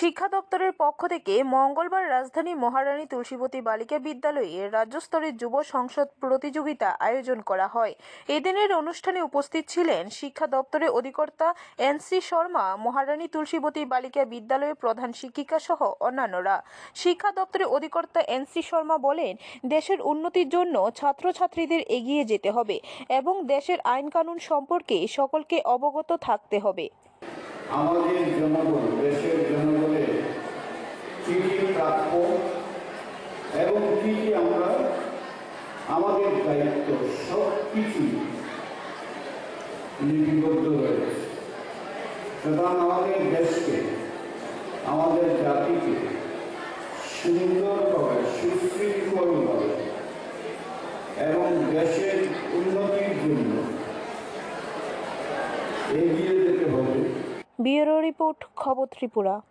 শিক্ষা দপ্তরের পক্ষ থেকে মঙ্গলবার রাজধানী মহারানী তুলসীবতী বালিকা বিদ্যালয়ে রাজ্যস্তরের যুব সংসদ প্রতিযোগিতা আয়োজন করা হয়। এদিনের অনুষ্ঠানে উপস্থিত ছিলেন শিক্ষা দপ্তরের অধিকর্তা এনসি শর্মা, মহারানী তুলসীবতী বালিকা বিদ্যালয়ের প্রধান শিক্ষিকা সহ অন্যান্যরা। শিক্ষা দপ্তরের অধিকর্তা এনসি শর্মা বলেন, দেশের উন্নতির জন্য ছাত্রছাত্রীদের এগিয়ে যেতে হবে এবং দেশের আইন কানুন সম্পর্কে সকলকে অবগত থাকতে হবে। আমাদের জনগণ, দেশের জনগণের এবং কী কী আমরা? আমাদের দায়িত্ব সব কিছু লিপিবদ্ধ রয়েছে। সুতরাং আমাদের দেশকে, আমাদের জাতিকে সুন্দরভাবে সুশৃঙ্খলভাবে এবং দেশের উন্নতির জন্য এগিয়ে যেতে হবে। ব্যুরো রিপোর্ট, খবর ত্রিপুরা।